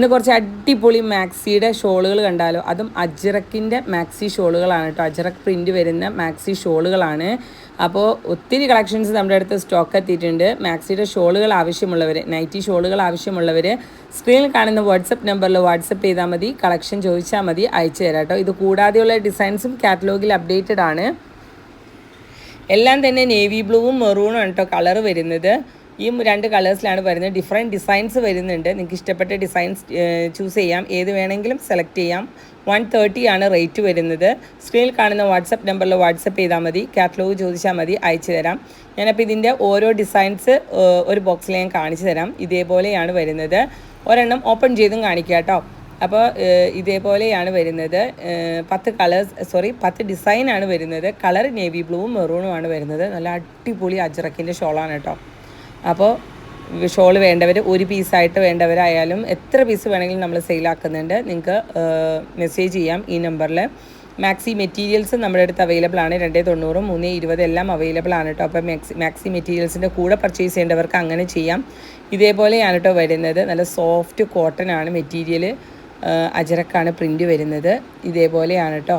ഇന്ന് കുറച്ച് അടിപൊളി മാക്സിയുടെ ഷോളുകൾ കണ്ടാലോ? അതും അജറക്കിന്റെ മാക്സി ഷോളുകളാണ് കേട്ടോ. അജറക് പ്രിന്റ് വരുന്ന മാക്സി ഷോളുകളാണ്. അപ്പോൾ ഒത്തിരി കളക്ഷൻസ് നമ്മുടെ അടുത്ത് സ്റ്റോക്ക് എത്തിയിട്ടുണ്ട്. മാക്സിയുടെ ഷോളുകൾ ആവശ്യമുള്ളവർ നൈറ്റി ഷോളുകൾ ആവശ്യമുള്ളവർ സ്ക്രീനിൽ കാണുന്ന വാട്സപ്പ് നമ്പറിൽ വാട്സപ്പ് ചെയ്താൽ മതി കളക്ഷൻ ചോദിച്ചാൽ മതി അയച്ചു തരാം കേട്ടോ. ഇത് കൂടാതെയുള്ള ഡിസൈൻസും കാറ്റലോഗിൽ അപ്ഡേറ്റഡ് ആണ്. എല്ലാം തന്നെ നേവി ബ്ലൂവും മെറൂണും ആണ് കേട്ടോ കളർ വരുന്നത്. ഈ രണ്ട് കളേഴ്സിലാണ് വരുന്നത്. ഡിഫറെന്റ് ഡിസൈൻസ് വരുന്നുണ്ട്. നിങ്ങൾക്ക് ഇഷ്ടപ്പെട്ട ഡിസൈൻസ് ചൂസ് ചെയ്യാം. ഏത് വേണമെങ്കിലും സെലക്ട് ചെയ്യാം. വൺ തേർട്ടി ആണ് റേറ്റ് വരുന്നത്. സ്ക്രീനിൽ കാണുന്ന വാട്സപ്പ് നമ്പറിൽ വാട്സപ്പ് ചെയ്താൽ മതി. കാറ്റലോഗ് ചോദിച്ചാൽ മതി. അയച്ചു തരാം. ഞാനപ്പോൾ ഇതിന്റെ ഓരോ ഡിസൈൻസ് ഒരു ബോക്സിൽ ഞാൻ കാണിച്ചു തരാം. ഇതേപോലെയാണ് വരുന്നത്. ഒരെണ്ണം ഓപ്പൺ ചെയ്തും കാണിക്കാം കേട്ടോ. അപ്പോൾ ഇതേപോലെയാണ് വരുന്നത്. പത്ത് കളേഴ്സ് സോറി പത്ത് ഡിസൈനാണ് വരുന്നത്. കളർ നേവി ബ്ലൂവും മെറൂണും ആണ് വരുന്നത്. നല്ല അടിപൊളി അജ്രക്കിന്റെ ഷോളാണ് കേട്ടോ. അപ്പോൾ ഷോൾ വേണ്ടവർ ഒരു പീസായിട്ട് വേണ്ടവരായാലും എത്ര പീസ് വേണമെങ്കിലും നമ്മൾ സെയിലാക്കുന്നുണ്ട്. നിങ്ങൾക്ക് മെസ്സേജ് ചെയ്യാം ഈ നമ്പറിൽ മാക്സി മെറ്റീരിയൽസ് നമ്മുടെ അടുത്ത് അവൈലബിൾ ആണ്. രണ്ടേ തൊണ്ണൂറും മൂന്നേ ഇരുപത് എല്ലാം അവൈലബിൾ ആണ് കേട്ടോ അപ്പോൾ മാക്സി മാക്സി മെറ്റീരിയൽസിന്റെ കൂടെ പർച്ചേസ് ചെയ്യേണ്ടവർക്ക് അങ്ങനെ ചെയ്യാം. ഇതേപോലെയാണ് കേട്ടോ വരുന്നത്. നല്ല സോഫ്റ്റ് കോട്ടൺ ആണ് മെറ്റീരിയൽ അജരക്കാണ് പ്രിന്റ് വരുന്നത്. ഇതേപോലെയാണ് കേട്ടോ